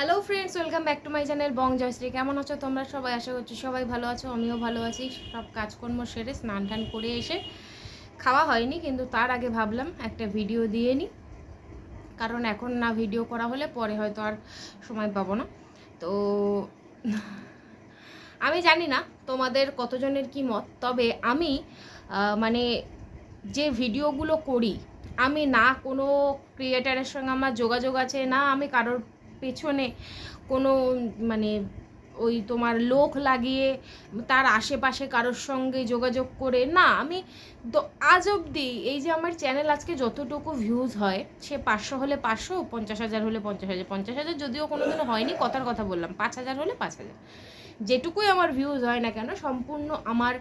Hello friends welcome back to my channel Bong Joyshree কেমন আছো তোমরা? সবাই আশা করছি সবাই ভালো আছো, আমিও ভালো আছি। সব কাজকর্ম সেরে স্নান টান করে এসে খাওয়া হয়নি, কিন্তু তার আগে ভাবলাম একটা ভিডিও দিয়ে নিই কারণ এখন না ভিডিও করা হলে পরে হয়তো আর সময় পাবো না। তো আমি জানি না তোমাদের কতজনের কি মত, তবে আমি মানে যে ভিডিওগুলো করি, আমি না কোনো ক্রিয়েটারের সঙ্গে আমার যোগাযোগ আছে, না আমি কারোর পেছনে কোনো মানে ওই তোমার লোক লাগিয়ে তার আশেপাশে কারোর সঙ্গে যোগাযোগ করে, না, আমি আজ অবধি এই যে আমার চ্যানেল আজকে যতটুকু ভিউজ হয়, সে পাঁচশো হলে পাঁচশো, পঞ্চাশ হাজার হলে পঞ্চাশ হাজার পঞ্চাশ হাজার যদিও কোনোদিনও হয়নি, কথার কথা বললাম, পাঁচ হাজার হলে পাঁচ হাজার। যেটুকুই আমার ভিউজ হয় না কেন, সম্পূর্ণ আমার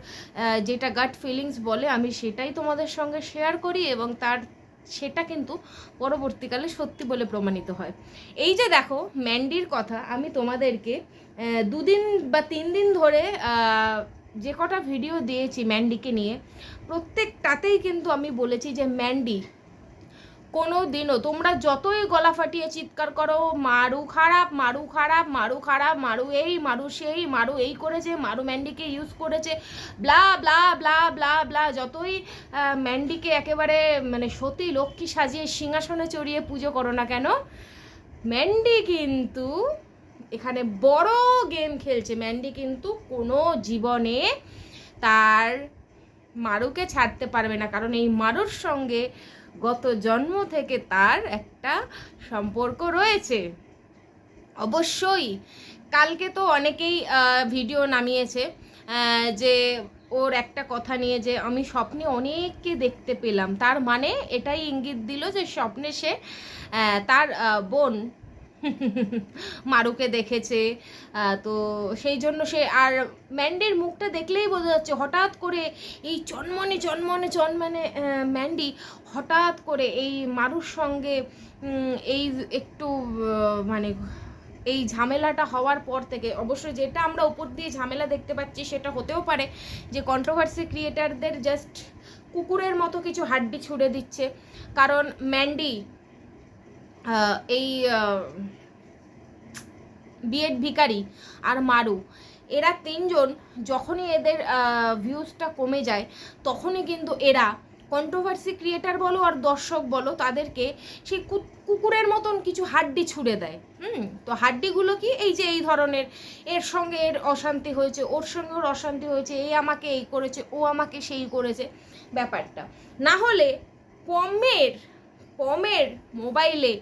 যেটা গাট ফিলিংস বলে, আমি সেটাই তোমাদের সঙ্গে শেয়ার করি এবং তার সেটা কিন্তু পরবর্তীকালে সত্যি বলে প্রমাণিত হয়। এই যে দেখো, ম্যান্ডির কথা আমি তোমাদেরকে দুদিন বা তিন দিন ধরে যে কটা ভিডিও দিয়েছি ম্যান্ডিকে নিয়ে, প্রত্যেকটাতেই কিন্তু আমি বলেছি যে ম্যান্ডি কোনো দিনও তোমরা যতই গলা ফাটিয়ে চিৎকার করো, মারু খারাপ মারু খারাপ মারু খারাপ, মারু এই, মারু সেই, মারু এই করেছে, মারু ম্যান্ডিকে ইউজ করেছে blah blah blah blah blah যতই ম্যান্ডিকে একেবারে মানে সতী লক্ষ্মী সাজিয়ে সিংহাসনে চড়িয়ে পুজো করো না কেন, ম্যান্ডি কিন্তু এখানে বড় গেম খেলছে। ম্যান্ডি কিন্তু কোনো জীবনে তার মারুকে ছাড়তে পারবে না। কারণ এই মারুর সঙ্গে গত জন্ম থেকে তার একটা সম্পর্ক রয়েছে। অবশ্যই, কালকে তো অনেকেই ভিডিও নামিয়েছে যে ওর একটা কথা নিয়ে যে আমি স্বপ্নে অনেককে দেখতে পেলাম। তার মানে এটাই ইঙ্গিত দিল যে স্বপ্নে সে তার বোন মারুকে দেখেছে তো সেই জন্য সে, আর ম্যান্ডির মুখটা দেখলেই বোঝা যাচ্ছে হঠাৎ করে এই চনমনে চনমনে চনমনে ম্যান্ডি হঠাৎ করে এই মারুর সঙ্গে এই একটু মানে এই ঝামেলাটা হওয়ার পর থেকে, অবশ্যই যেটা আমরা উপর দিয়ে ঝামেলা দেখতে পাচ্ছি সেটা হতেও পারে যে কন্ট্রোভার্সি ক্রিয়েটারদের জাস্ট কুকুরের মতো কিছু হাড্ডি ছুড়ে দিচ্ছে। কারণ ম্যান্ডি এই বিএড ভিকারি আর মারু। এরা তিনজন, যখনই এদের ভিউজটা কমে যায়, তখনই কিন্তু এরা কন্ট্রোভার্সি ক্রিয়েটার বলো আর দর্শক বলো, তাদেরকে সেই কুকুরের মতন কিছু হাড্ডি ছুড়ে দেয়। হুম? তো হাড্ডিগুলো কি? এই যে এই ধরনের, এর সঙ্গে এর অশান্তি হয়েছে, ওর সঙ্গে ওর অশান্তি হয়েছে এই আমাকে এই করেছে, ও আমাকে সেই করেছে, ব্যাপারটা। না হলে পমের পমের মোবাইলে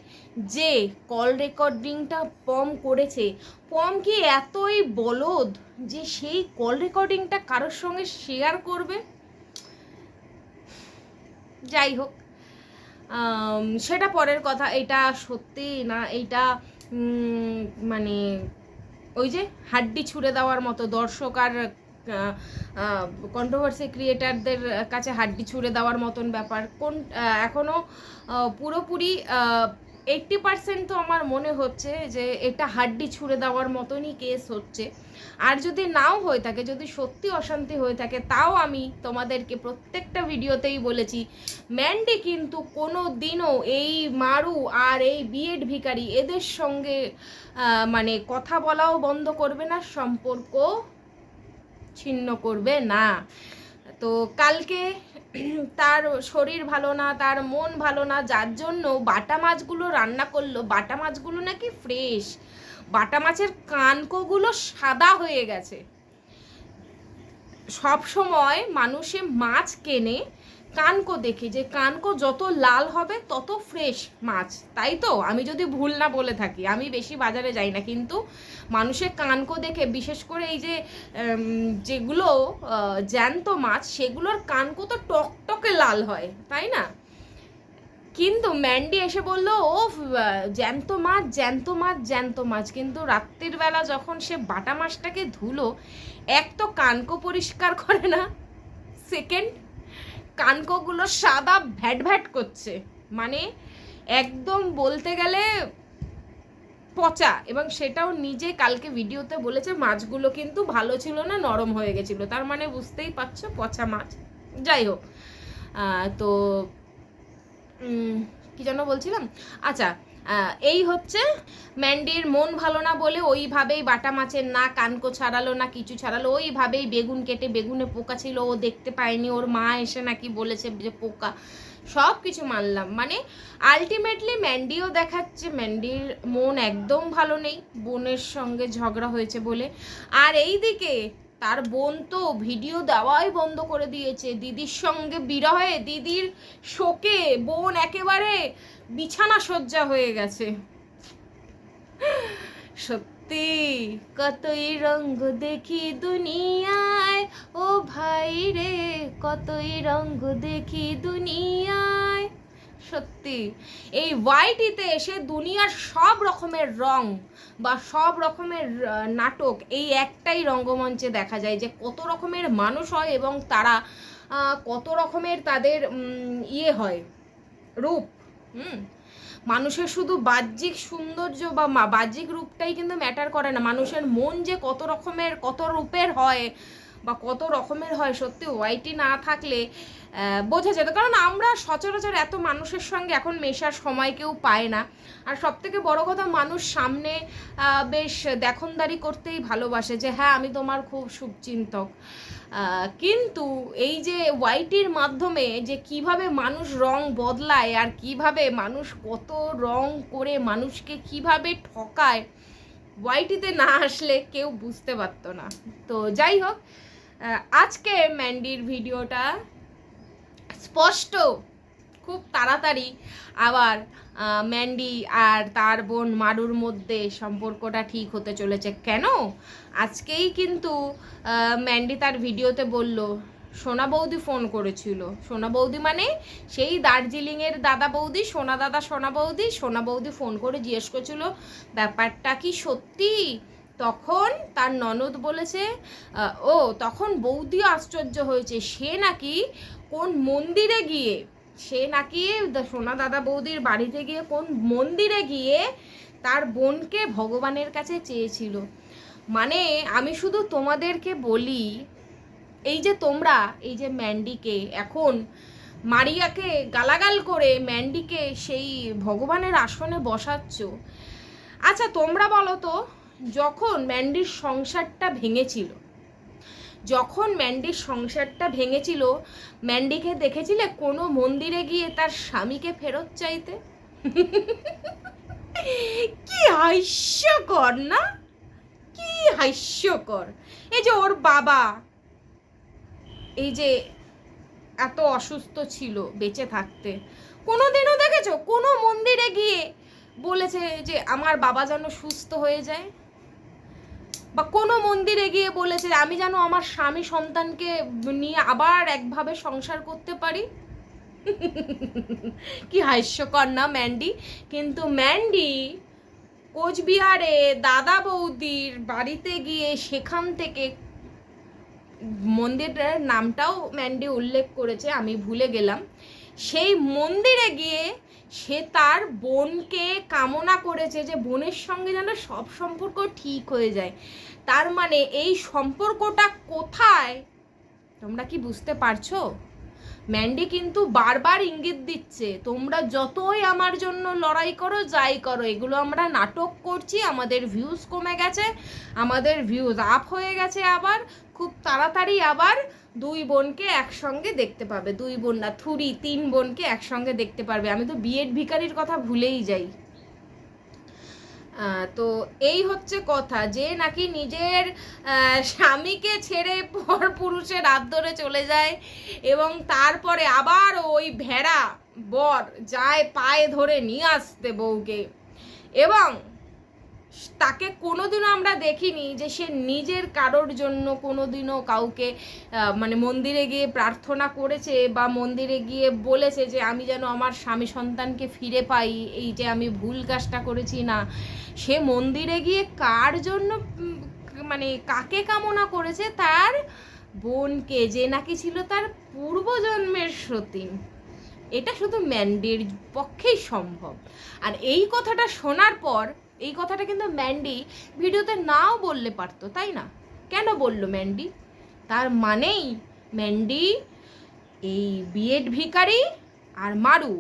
যে কল রেকর্ডিংটা পম করেছে পম কি এতই বলদ যে সেই কল রেকর্ডিংটা কারোর সঙ্গে শেয়ার করবে? যাই হোক সেটা পরের কথা। এটা সত্যি না উম, মানে ওই যে হাড্ডি ছুঁড়ে দেওয়ার মতো দর্শক আর কন্ট্রোভার্সি ক্রিয়েটারদের কাছে হাড্ডি ছুঁড়ে দেওয়ার মতন ব্যাপার। কোন এখনও পুরোপুরি এইট্টি পার্সেন্ট তো আমার মনে হচ্ছে যে এটা হাড্ডি ছুঁড়ে দেওয়ার মতনই কেস হচ্ছে। আর যদি নাও হয়ে থাকে, যদি সত্যি অশান্তি হয়ে থাকে, তাও আমি তোমাদেরকে প্রত্যেকটা ভিডিওতেই বলেছি ম্যান্ডি কিন্তু কোনো দিনও এই মারু আর এই বিএড ভিকারি এদের সঙ্গে মানে কথা বলাও বন্ধ করবে না। সম্পর্ক ছিন্ন করবে না। তো কালকে তার শরীর ভালো না, তার মন ভালো না, যার জন্য বাটা মাছগুলো রান্না করল। বাটা মাছগুলো নাকি ফ্রেশ বাটা মাছের কানকোগুলো সাদা হয়ে গেছে। সব সময় মানুষে মাছ কেনে কানকো দেখি, যে কানকো যত লাল হবে, তত ফ্রেশ মাছ। তাই তো? আমি যদি ভুল না বলে থাকি, আমি বেশি বাজারে যাই না। কিন্তু মানুষের কানকো দেখে, বিশেষ করে এই যে যেগুলো জ্যান্ত মাছ, সেগুলোর কানকো তো টকটকে লাল হয়, তাই না? কিন্তু ম্যান্ডি এসে বলল ও জ্যান্ত মাছ জ্যান্ত মাছ জ্যান্ত মাছ। কিন্তু রাত্রির বেলা যখন সে বাটা মাছটাকে ধুলো, এক তো কানকো পরিষ্কার করে না সেকেন্ড কানকোগুলো সাদা ভ্যাট ভ্যাট করছে। মানে একদম বলতে গেলে পচা। এবং সেটাও নিজে কালকে ভিডিওতে বলেছে, মাছগুলো কিন্তু ভালো ছিল না, নরম হয়ে গেছিল। তার মানে বুঝতেই পারছ, পচা মাছ। যাই হোক তো কি যেন বলছিলাম? আচ্ছা এই হচ্ছে ম্যান্ডির মন ভালো না বলে ওইভাবেই বাটা মাছের না, কানকো ছাড়ালো না কিছু ছাড়ালো, ওইভাবেই বেগুন কেটে বেগুনে পোকা ছিল, ও দেখতে পায়নি, ওর মা এসে নাকি বলেছে যে পোকা। সব কিছু মানলাম মানে আলটিমেটলি ম্যান্ডিও দেখাচ্ছে, ম্যান্ডির মন একদম ভালো নেই, বোনের সঙ্গে ঝগড়া হয়েছে বলে। আর এই দিকে তার বোন তো ভিডিও দেওয়াই বন্ধ করে দিয়েছে। দিদির সঙ্গে বিরহে, দিদির শোকে বোন একেবারে বিছানা সজ্জা হয়ে গেছে। সত্যি, কতই রঙ্গ দেখি দুনিয়ায়, ও ভাই রে, কতই রঙ্গ দেখি দুনিয়ায়। সত্যি। এই ওয়াইটিতে এসে দুনিয়ার সব রকমের রং বা সব রকমের নাটক এই একটাই রঙ্গমঞ্চে দেখা যায় যে কত রকমের মানুষ হয় এবং তারা কত রকমের তাদের ইয়ে হয়, রূপ। হুম? মানুষের শুধু বাহ্যিক সৌন্দর্য বা বাহ্যিক রূপটাই কিন্তু ম্যাটার করে না। মানুষের মন যে কত রকমের, কত রূপের হয় বা কত রকমের হয়, সত্যি ওয়াইটি না থাকলে বোঝা যেত। কারণ আমরা সচরাচর এত মানুষের সঙ্গে এখন মেশার সময় কেউ পায় না। আর সব থেকে বড় কথা, মানুষ সামনে বেশ দেখনদারি করতেই ভালোবাসে যে হ্যাঁ আমি তোমার খুব শুভচিন্তক। কিন্তু এই যে ওয়াইটির মাধ্যমে যে কীভাবে মানুষ রং বদলায় আর কীভাবে মানুষ কত রং করে মানুষকে কীভাবে ঠকায় ওয়াইটিতে না আসলে কেউ বুঝতে পারতো না। তো যাই হোক আজকে ম্যান্ডির ভিডিওটা স্পষ্ট, খুব তাড়াতাড়ি আবার ম্যান্ডি আর তার বোন মারুর মধ্যে সম্পর্কটা ঠিক হতে চলেছে। কেন? আজকেই কিন্তু ম্যান্ডি তার ভিডিওতে বলল, সোনা বৌদি ফোন করেছিল। সোনা বৌদি মানে সেই দার্জিলিংয়ের দাদা বৌদি, সোনা দাদা, সোনা বৌদি। সোনা বৌদি ফোন করে জিজ্ঞেস করছিল, ব্যাপারটা কি সত্যি? তখন তার ননদ বলেছে ও, তখন বৌদি আশ্চর্য হয়েছে, সে নাকি কোন মন্দিরে গিয়ে, সে নাকি সোনা দাদা বৌদির বাড়িতে গিয়ে কোন মন্দিরে গিয়ে তার বোনকে ভগবানের কাছে চেয়েছিল। মানে আমি শুধু তোমাদেরকে বলি, এই যে তোমরা, এই যে ম্যান্ডিকে, এখন মারিয়াকে গালাগাল করে ম্যান্ডিকে সেই ভগবানের আসনে বসাচ্ছ। আচ্ছা তোমরা বলো তো যখন ম্যান্ডির সংসারটা ভেঙেছিল, যখন ম্যান্ডির সংসারটা ভেঙেছিল, ম্যান্ডিকে দেখেছিলে কোনো মন্দিরে গিয়ে তার স্বামীকে ফেরত চাইতে? কি হাস্যকর, না? কি হাস্যকর। এই যে ওর বাবা, এই যে এত অসুস্থ ছিল বেঁচে থাকতে। কোনো দিনও দেখেছ? কোনো মন্দিরে গিয়ে বলেছে যে, আমার বাবা যেন সুস্থ হয়ে যায়? বা কোনো মন্দিরে গিয়ে বলেছে আমি যেন আমার স্বামী সন্তানকে নিয়ে আবার একভাবে সংসার করতে পারি? কি হাস্যকর না, ম্যান্ডি? কিন্তু ম্যান্ডি কোচবিহারে দাদা বৌদির বাড়িতে গিয়ে সেখান থেকে মন্দিরের নামটাও ম্যান্ডি উল্লেখ করেছে, আমি ভুলে গেলাম। সেই মন্দিরে গিয়ে সে তার বোনকে কামনা করেছে যে বোনের সঙ্গে যেন সব সম্পর্ক ঠিক হয়ে যায়। তার মানে এই সম্পর্কটা কোথায়? তোমরা কি বুঝতে পারছ? ম্যান্ডি কিন্তু বারবার ইঙ্গিত দিচ্ছে, তোমরা যতই আমার জন্য লড়াই করো, যাই করো, এগুলো আমরা নাটক করছি, আমাদের ভিউজ কমে গেছে, আমাদের ভিউজ আপ হয়ে গেছে আবার, খুব তাড়াতাড়ি আবার দুই বোনকে একসঙ্গে দেখতে পাবে, দুই বোন না থুরি, তিন বোনকে একসঙ্গে দেখতে পারবে। আমি তো বিএড ভিকারির কথা ভুলেই যাই। তো এই হচ্ছে কথা যে নাকি নিজের স্বামীকে ছেড়ে পর পুরুষের হাত ধরে চলে যায় এবং তারপরে আবার ওই ভেড়া বর যায় পায়ে ধরে নিয়ে আসতে বউকে। এবং তাকে কোনোদিনও আমরা দেখিনি যে সে নিজের কারোর জন্য কোনোদিনও কাউকে মানে মন্দিরে গিয়ে প্রার্থনা করেছে বা মন্দিরে গিয়ে বলেছে যে আমি যেন আমার স্বামী সন্তানকে ফিরে পাই, এই যে আমি ভুল কাজটা করেছি না। সে মন্দিরে গিয়ে কার জন্য মানে কাকে কামনা করেছে তার বোনকে, যে নাকি ছিল তার পূর্বজন্মের সতীন। এটা শুধু ম্যান্ডির পক্ষেই সম্ভব। আর এই কথাটা শোনার পর এই কথাটা কিন্তু ম্যান্ডি ভিডিওতে নাও বললে পারতো, তাই না? কেন বলল ম্যান্ডি? তার মানেই ম্যান্ডি, এই বিএড ভিকারি আর মারু,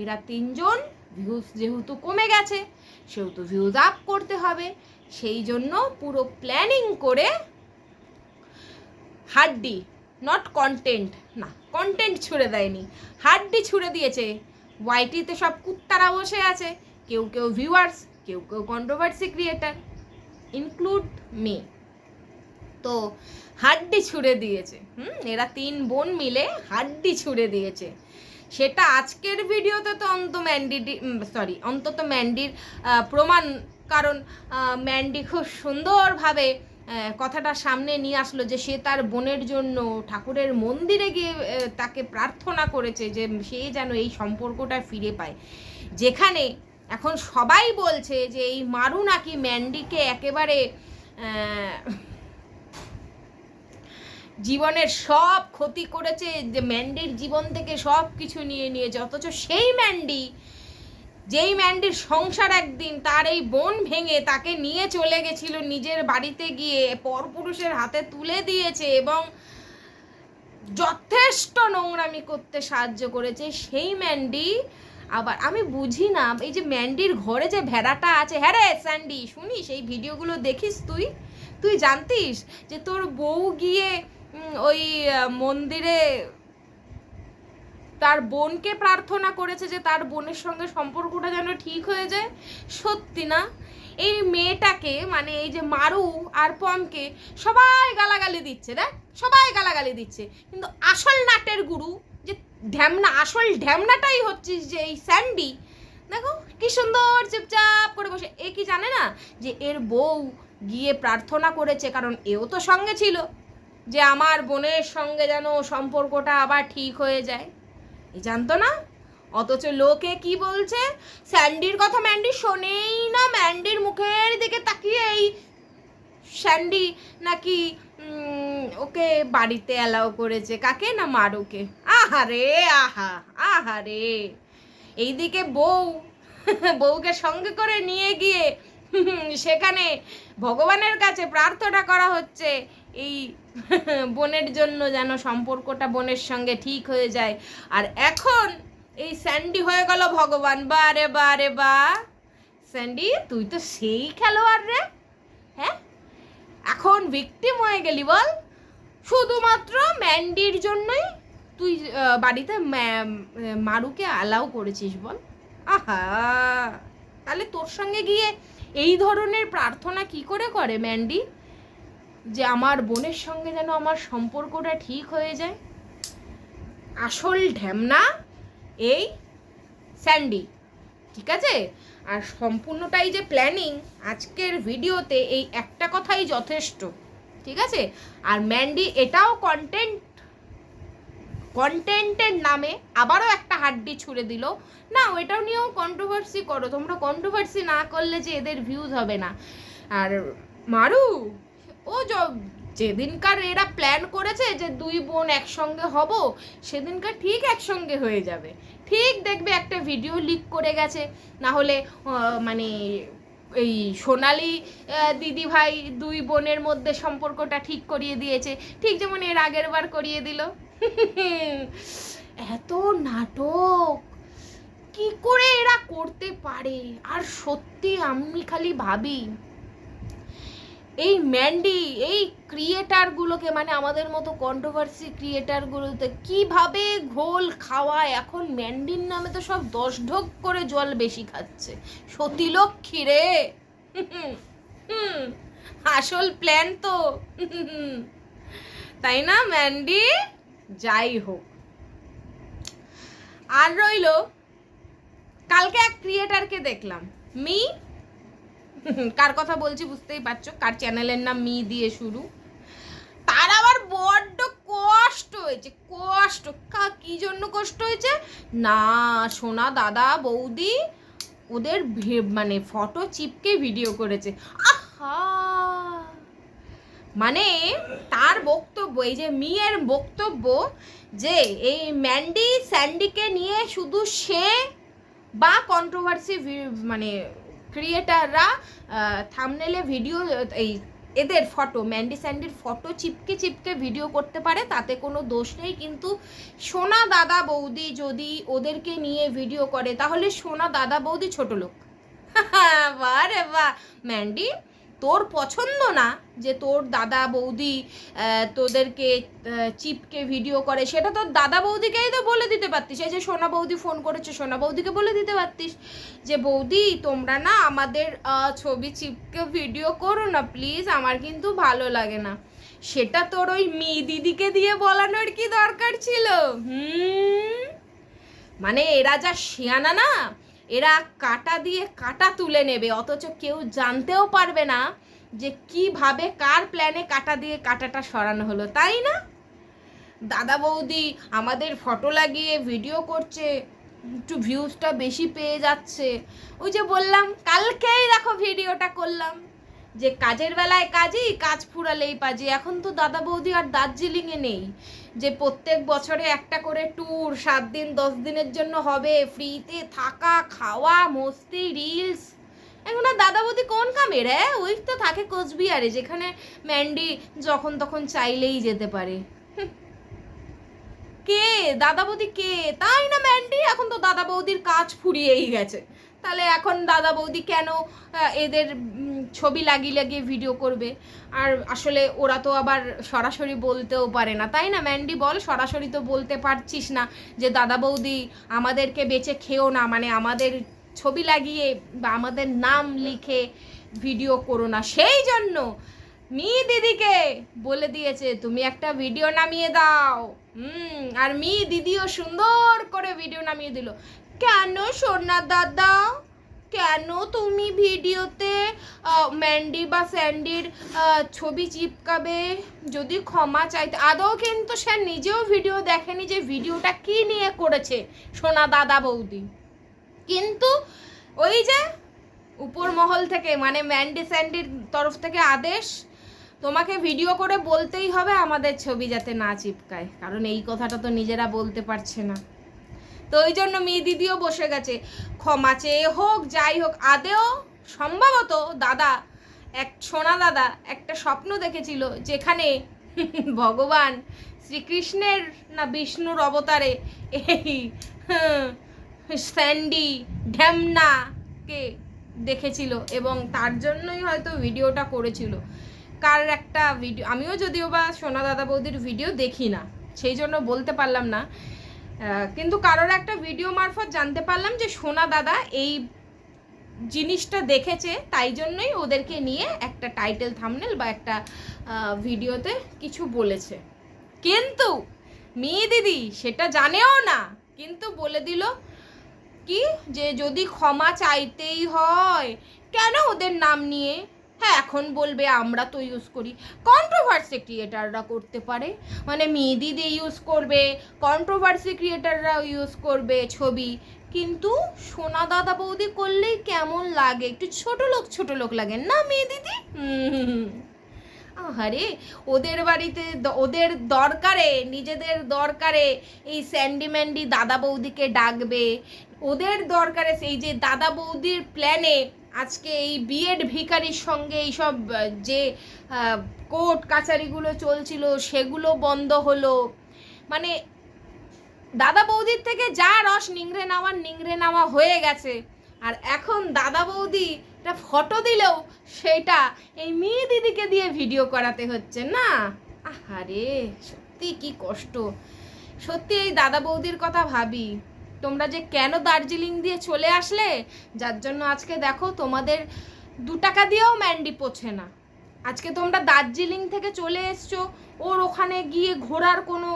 এরা তিনজন ভিউজ যেহেতু কমে গেছে, সেহেতু ভিউজ আপ করতে হবে, সেই জন্য পুরো প্ল্যানিং করে হাড্ডি নট কন্টেন্ট না কন্টেন্ট ছুড়ে দেয়নি, হাড্ডি ছুড়ে দিয়েছে। ওয়াইটিতে সব কুত্তারা বসে আছে, কেউ কেউ ভিউয়ার্স কেউ কেউ কন্ট্রোভার্সি ক্রিয়েটার ইনক্লুড মি তো হাড্ডি ছুড়ে দিয়েছে, হুম? এরা তিন বোন মিলে হাড্ডি ছুড়ে দিয়েছে। সেটা আজকের ভিডিওতে তো অন্ত ম্যান্ডি সরি অন্তত ম্যান্ডির প্রমাণ, কারণ ম্যান্ডি খুব সুন্দরভাবে কথাটা সামনে নিয়ে আসলো যে সে তার বোনের জন্য ঠাকুরের মন্দিরে গিয়ে তাকে প্রার্থনা করেছে যে সে যেন এই সম্পর্কটা ফিরে পায়। যেখানে এখন সবাই বলছে যে এই মারু নাকি ম্যান্ডিকে একেবারে জীবনের সব ক্ষতি করেছে, যে ম্যান্ডির জীবন থেকে সব কিছু নিয়ে নিয়েছে, অথচ সেই ম্যান্ডি, যেই ম্যান্ডির সংসার একদিন তার এই বোন ভেঙে তাকে নিয়ে চলে গেছিল নিজের বাড়িতে গিয়ে, পরপুরুষের হাতে তুলে দিয়েছে এবং যথেষ্ট নোংরামি করতে সাহায্য করেছে, সেই ম্যান্ডি আবার আমি বুঝি না এই যে ম্যান্ডির ঘরে যে ভেড়াটা আছে হ্যাঁ রে স্যান্ডি, শুনিস? এই ভিডিওগুলো দেখিস তুই? তুই জানতিস যে তোর বউ গিয়ে ওই মন্দিরে তার বোনকে প্রার্থনা করেছে যে তার বোনের সঙ্গে সম্পর্কটা যেন ঠিক হয়ে যায়? সত্যি না? এই মেয়েটাকে মানে এই যে মারু আর পমকে সবাই গালাগালি দিচ্ছে, দেখ, সবাই গালাগালি দিচ্ছে। কিন্তু আসল নাটের গুরু, যে ঢ্যামনা, আসল ঢ্যামনাটাই হচ্ছে যে এই স্যান্ডি, দেখো কি সুন্দর চুপচাপ করে বসে। এ কি জানে না যে এর বউ গিয়ে প্রার্থনা করেছে, কারণ এও তো সঙ্গে ছিল, যে আমার বোনের সঙ্গে যেন সম্পর্কটা আবার ঠিক হয়ে যায়। এ জানতো না? অথচ লোকে কি বলছে? স্যান্ডির কথা ম্যান্ডি শোনেই না, ম্যান্ডির মুখের দিকে তাকিয়ে এই স্যান্ডি নাকি ওকে বাড়িতে অ্যালাউ করেছে? কাকে না মারুকে? আহারে, আহা, আহারে। এইদিকে বউ, বউকে সঙ্গে করে নিয়ে গিয়ে সেখানে ভগবানের কাছে প্রার্থনা করা হচ্ছে। এই বোনের জন্য যেন সম্পর্কটা বোনের সঙ্গে ঠিক হয়ে যায়। আর এখন এই স্যান্ডি হয়ে গেল ভগবান। বা রে বা। রে বা স্যান্ডি, তুই তো সেই খেলোয়াড় রে। হ্যাঁ? এখন ভিকটিম হয়ে গেলি বল। শুধুমাত্র ম্যান্ডির জন্যই তুই বাড়িতে মারুকে অ্যালাউ করেছিস বল। আহা! তাহলে তোর সঙ্গে গিয়ে এই ধরনের প্রার্থনা কি করে করে ম্যান্ডি? যে আমার বোনের সঙ্গে যেন আমার সম্পর্কটা ঠিক হয়ে যায়। আসল ঢ্যামনা এই স্যান্ডি, ঠিক আছে? আর সম্পূর্ণটাই যে প্ল্যানিং, আজকের ভিডিওতে এই একটা কথাই যথেষ্ট, ঠিক আছে? আর ম্যান্ডি এটাও কন্টেন্ট কন্টেন্টের নামে আবারও একটা হাড্ডি ছুড়ে দিল। না ওইটাও নিয়েও কন্ট্রোভার্সি করো, তোমরা কন্ট্রোভার্সি না করলে যে এদের ভিউজ হবে না। আর মারু, ও যেদিনকার এরা প্ল্যান করেছে যে দুই বোন একসঙ্গে হব, সেদিনকার ঠিক একসঙ্গে হয়ে যাবে। ঠিক দেখবে একটা ভিডিও লিক করে গেছে। না হলে মানে এই সোনালি দিদি ভাই দুই বোনের মধ্যে সম্পর্কটা ঠিক করিয়ে দিয়েছে। ঠিক যেমন এর আগের বার করিয়ে দিল। এত নাটক। কি করে এরা করতে পারে? আর সত্যি আমি খালি ভাবি। এই ম্যান্ডি এই ক্রিয়েটারগুলোকে মানে আমাদের মতো কন্ট্রোভার্সি ক্রিয়েটারগুলোতে কীভাবে ঘোল খাওয়ায়? এখন ম্যান্ডির নামে তো সব দশ ঢোক করে জল বেশি খাচ্ছে। সতীলক্ষ্মী রে। আসল প্ল্যান তো। তাই না ম্যান্ডি যাই হোক। আর রইল, কালকে এক ক্রিয়েটারকে দেখলাম। মি কার কথা বলছি বুঝতেই পারছ? কার চ্যানেলের নাম মি দিয়ে শুরু। তার আবার বড্ড কষ্ট হয়েছে, কষ্ট। কা- কি জন্য কষ্ট হয়েছে? না, সোনা দাদা বৌদি ওদের মানে ফটো চিপকে ভিডিও করেছে। আহা! মানে তার বক্তব্য, এই যে মিয়ের বক্তব্য যে এই ম্যান্ডি স্যান্ডিকে নিয়ে শুধু সে বা কন্ট্রোভার্সি মানে ক্রিয়েটাররা থামনেলে ভিডিও এই এদের ফটো ম্যান্ডি স্যান্ডির ফটো চিপকে চিপকে ভিডিও করতে পারে, তাতে কোনো দোষ নেই। কিন্তু সোনা দাদা বৌদি যদি ওদেরকে নিয়ে ভিডিও করে, তাহলে সোনা দাদা বৌদি ছোট লোক। বাহ রে বাহ। ম্যান্ডি তোর পছন্দ না যে তোর দাদা বৌদি তোদেরকে চিপকে ভিডিও করে, সেটা তোর দাদা বৌদিকেই তো বলে দিতে পারতিস। এই যে সোনা বৌদি ফোন করেছে, সোনা বৌদিকে বলে দিতে পারতিস যে, বৌদি, তোমরা না আমাদের ছবি চিপকে ভিডিও করো না প্লিজ আমার কিন্তু ভালো লাগে না। সেটা তোর ওই মি দিদিকে দিয়ে বলানোর কি দরকার ছিল? হুম? মানে এরা যা শিয়ানা না এরা কাটা দিয়ে কাটা তুলে নেবে, অথচ কেউ জানতেও পারবে না যে কীভাবে কার প্ল্যানে কাটা দিয়ে কাটাটা সরানো হলো, তাই না? দাদা বৌদি আমাদের ফটো লাগিয়ে ভিডিও করছে, একটু ভিউজটা বেশি পেয়ে যাচ্ছে। ওই যে বললাম, কালকেই দেখো ভিডিওটা করলাম। যে কাজের বেলায় কাজই, কাজ ফুরালেই পাজি। এখন তো দাদা বৌদি আর দার্জিলিংয়ে নেই। যে প্রত্যেক বছরে একটা করে ট্যুর সাত দিন, দশ দিনের জন্য হবে ফ্রিতে থাকা, খাওয়া, মস্তি রিলস এখন আর দাদা বৌদি কোন কামে রে? ওই তো থাকে কোচবিহারে, যেখানে ম্যান্ডি যখন তখন চাইলেই যেতে পারে। কে? দাদা বৌদি কে? তাই না ম্যান্ডি? এখন তো দাদা বৌদির কাজ ফুরিয়েই গেছে। তাহলে এখন দাদা বৌদি কেন এদের ছবি লাগিয়ে লাগিয়ে ভিডিও করবে। আর আসলে ওরা তো আবার সরাসরি বলতেও পারে না। তাই না ম্যান্ডি বল? সরাসরি তো বলতে পারছিস না যে, দাদা বৌদি, আমাদেরকে বেঁচে খেও না। মানে আমাদের ছবি লাগিয়ে বা আমাদের নাম লিখে ভিডিও করো না। সেই জন্য মি দিদিকে বলে দিয়েছে, তুমি একটা ভিডিও নামিয়ে দাও। হুম, আর মি দিদিও সুন্দর করে ভিডিও নামিয়ে দিল। কেন সোনা দাদা? কেন তুমি ভিডিওতে ম্যান্ডি বা স্যান্ডির ছবি চিপকাবে? যদি ক্ষমা চাইতে, আদৌ কিন্তু সে নিজেও ভিডিও দেখেনি যে ভিডিওটা কি নিয়ে করেছে, সোনা দাদা বৌদি। কিন্তু ওই যে উপর মহল থেকে মানে ম্যান্ডি স্যান্ডির তরফ থেকে আদেশ, তোমাকে ভিডিও করে বলতেই হবে আমাদের ছবি যাতে না চিপকায়। কারণ এই কথাটা তো নিজেরা বলতে পারছে না। তো ওই জন্য মেয়ে দিদিও বসে গেছে। ক্ষমা চেয়ে হোক, যাই হোক, আদেও সম্ভবত দাদা, এক সোনা দাদা একটা স্বপ্ন দেখেছিল যেখানে ভগবান শ্রীকৃষ্ণের না বিষ্ণুর অবতারে এই স্যান্ডি ঢ্যামনাকে দেখেছিল এবং তার জন্যই হয়তো ভিডিওটা করেছিল। কার একটা ভিডিও, আমিও যদিও বা সোনা দাদা বৌদির ভিডিও দেখি না, সেই জন্য বলতে পারলাম না। কিন্তু কারোর একটা ভিডিও মারফত জানতে পারলাম যে সোনা দাদা এই জিনিসটা দেখেছে, তাই জন্যই ওদেরকে নিয়ে একটা টাইটেল থামনেল বা একটা ভিডিওতে কিছু বলেছে। কিন্তু মেয়ে দিদি, সেটা জানেও না, কিন্তু বলে দিল কি যে যদি ক্ষমা চাইতেই হয়, কেন ওদের নাম নিয়ে? হ্যাঁ এখন বলবে আমরা তো ইউজ করি। কন্ট্রোভার্সি ক্রিয়েটাররা করতে পারে। মানে মেহেদি দিয়ে ইউজ করবে কন্ট্রোভার্সি ক্রিয়েটাররা ইউজ করবে ছবি। কিন্তু সোনা দাদা বৌদি করলেই কেমন লাগে? একটু ছোট লোক ছোট লোক লাগে। না মেয়ে দিদি আহারে, ওদের বাড়িতে ওদের দরকারে, নিজেদের দরকারে এই স্যান্ডি ম্যান্ডি দাদা বৌদিকে ডাকবে। ওদের দরকারে সেই যে দাদা বৌদির প্ল্যানে আজকে এই বিএড ভিকারির সঙ্গে এইসব যে কোর্ট কাচারিগুলো চলছিল, সেগুলো বন্ধ হলো। মানে দাদা বৌদির থেকে যা রস নিংড়ে নেওয়ার, নিংড়ে নেওয়া হয়ে গেছে। আর এখন দাদা বৌদি একটা ফটো দিলেও সেটা এই মেয়ে দিদিকে দিয়ে ভিডিও করাতে হচ্ছে না। আহারে, সত্যি কি কষ্ট। সত্যি এই দাদা বৌদির কথা ভাবি। তোমরা যে কেন দার্জিলিং দিয়ে চলে আসলে? যার জন্য আজকে দেখো তোমাদের দু টাকা দিয়েও ম্যান্ডি পোছে না। আজকে তোমরা দার্জিলিং থেকে চলে এসছো, ওর ওখানে গিয়ে ঘোরার কোনো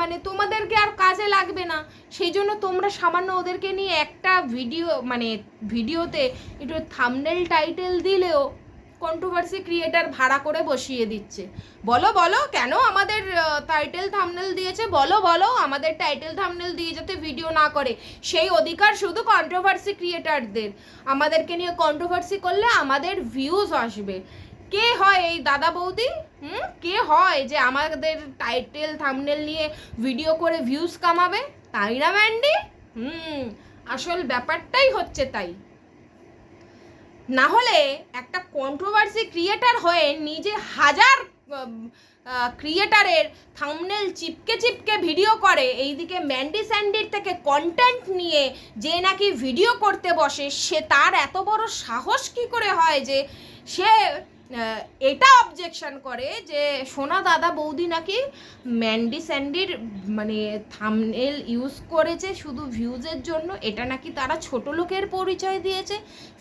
মানে তোমাদেরকে আর কাজে লাগবে না। সেই জন্য তোমরা সামান্য ওদেরকে নিয়ে একটা ভিডিও মানে ভিডিওতে একটু থামনেল টাইটেল দিলেও কন্ট্রোভার্সি ক্রিয়েটার ভাড়া করে বসিয়ে দিচ্ছে। বলো বলো, কেন আমাদের টাইটেল থামনেল দিয়েছে? বলো বলো, আমাদের টাইটেল থামনেল দিয়ে যাতে ভিডিও না করে। সেই অধিকার শুধু কন্ট্রোভার্সি ক্রিয়েটারদের আমাদেরকে নিয়ে কন্ট্রোভার্সি করলে আমাদের ভিউজ আসবে। কে হয় এই দাদা বৌদি? হুম? কে হয় যে আমাদের টাইটেল থামনেল নিয়ে ভিডিও করে ভিউজ কামাবে? তাই না ম্যান্ডি হুম, আসল ব্যাপারটাই হচ্ছে তাই। না হলে একটা কন্ট্রোভার্সি ক্রিয়েটার হয়ে নিজে হাজার ক্রিয়েটারের থামনেল চিপকে চিপকে ভিডিও করে, এইদিকে ম্যান্ডি স্যান্ডির থেকে কন্টেন্ট নিয়ে যে নাকি ভিডিও করতে বসে, সে তার এত বড় সাহস কি করে হয় যে সে এটা অবজেকশন করে যে সোনা দাদা বৌদি নাকি ম্যান্ডি স্যান্ডির মানে থামনেল ইউজ করেছে শুধু ভিউজের জন্য। এটা নাকি তারা ছোট লোকের পরিচয় দিয়েছে।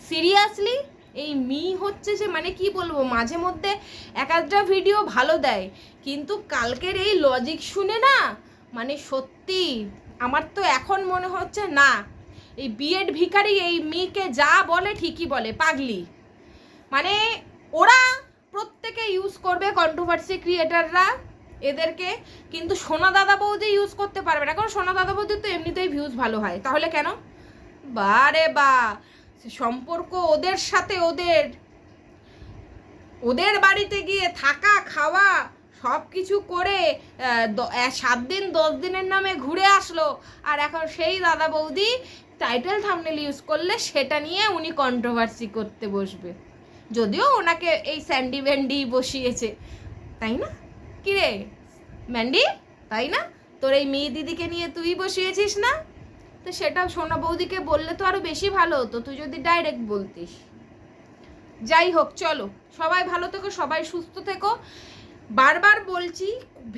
সিরিয়াসলি এই মি হচ্ছে যে মানে কি বলব, মাঝে মধ্যে এক একটা ভিডিও ভালো দেয়, কিন্তু কালকের এই লজিক শুনে না মানে সত্যি আমার তো এখন মনে হচ্ছে না, এই বিএড ভিখারি এই মিকে যা বলে ঠিকই বলে, পাগলি। মানে ওরা প্রত্যেকে ইউজ করবে কন্ট্রোভার্সি ক্রিয়েটাররা এদেরকে। কিন্তু সোনা দাদা বৌদি ইউজ করতে পারবে না, কারণ সোনা দাদা বৌদির তো এমনিতেই ভিউজ ভালো হয়। তাহলে কেন? বারে বা সম্পর্ক ওদের সাথে ওদের। ওদের বাড়িতে গিয়ে থাকা, খাওয়া সব কিছু করে সাত দিন, দশ দিনের নামে ঘুরে আসলো। আর এখন সেই দাদা বৌদি টাইটেল থামনেল ইউজ করলে সেটা নিয়ে উনি কন্ট্রোভার্সি করতে বসবে। যদিও ওনাকে এই স্যান্ডি ব্যান্ডি বসিয়েছে। তাই না? কিরে? ম্যান্ডি, তাই না? তোর এই মেয়ে দিদিকে নিয়ে তুই বসিয়েছিস না? তো সেটা সোনা বৌদিকে বললে তো আরও বেশি ভালো হতো, তুই যদি ডাইরেক্ট বলতিস। যাই হোক, চলো। সবাই ভালো থেকো, সবাই সুস্থ থেকো। বারবার বলছি,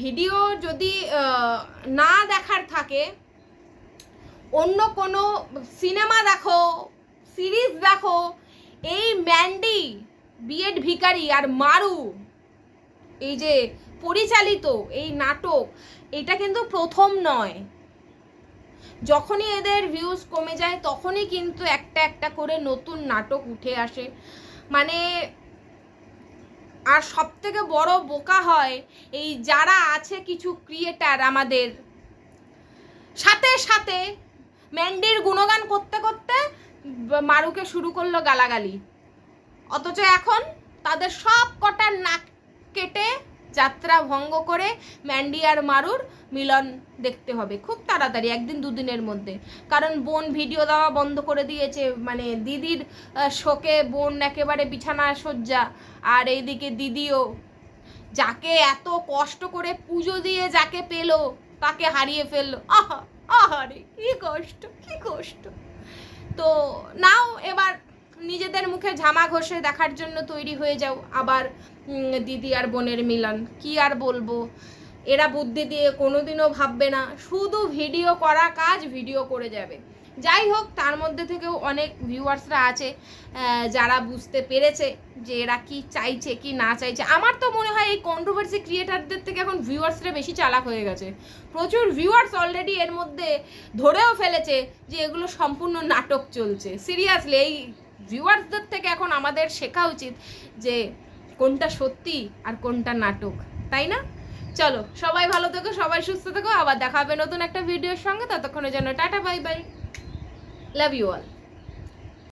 ভিডিও যদি না দেখার থাকে, অন্য কোনো সিনেমা দেখো, সিরিজ দেখো এই ম্যান্ডি বিএড ভিখারি আর মারু। এই যে পরিচালিত এই নাটক, এটা কিন্তু প্রথম নয়। যখনই এদের ভিউজ কমে যায়, তখনই কিন্তু একটা একটা করে নতুন নাটক উঠে আসে। মানে আর সব থেকে বড় বোকা হয় এই যারা আছে কিছু ক্রিয়েটার আমাদের। সাথে সাথে ম্যান্ডির গুণগান করতে করতে মারুকে শুরু করল গালাগালি। অথচ এখন তাদের সব কটার নাক কেটে যাত্রা ভঙ্গ করে ম্যান্ডি আর মারুর মিলন দেখতে হবে খুব তাড়াতাড়ি, একদিন দুদিনের মধ্যে। কারণ বোন ভিডিও দেওয়া বন্ধ করে দিয়েছে মানে দিদির শোকে বোন একেবারে বিছানা সজ্জা আর এইদিকে দিদিও যাকে এত কষ্ট করে পুজো দিয়ে যাকে পেল, তাকে হারিয়ে ফেলল। আহা আহারে কি কষ্ট কি কষ্ট। তো নাও এবার নিজেদের মুখে ঝামা ঘষে দেখার জন্য তৈরি হয়ে যাও আবার দিদি আর বোনের মিলন। কি আর বলব? এরা বুদ্ধি দিয়ে কোনোদিনও ভাববে না। শুধু ভিডিও করা কাজ ভিডিও করে যাবে। যাই হোক, তার মধ্যে থেকেও অনেক ভিউয়ার্সরা আছে যারা বুঝতে পেরেছে যে এরা কি চাইছে, কি না চাইছে। আমার তো মনে হয় এই কন্ট্রোভার্সি ক্রিয়েটারদের থেকে এখন ভিউয়ার্সরা বেশি চালাক হয়ে গেছে। প্রচুর ভিউয়ার্স অলরেডি এর মধ্যে ধরেও ফেলেছে যে এগুলো সম্পূর্ণ নাটক চলছে। সিরিয়াসলি এই ভিউয়ার্সদের থেকে এখন আমাদের শেখা উচিত যে কোনটা সত্যি আর কোনটা নাটক, তাই না? চলো, সবাই ভালো থেকো, সবাই সুস্থ থেকো, আবার দেখা হবে নতুন একটা ভিডিওর সঙ্গে। ততক্ষণের জন্য tata, bye bye. Love you all.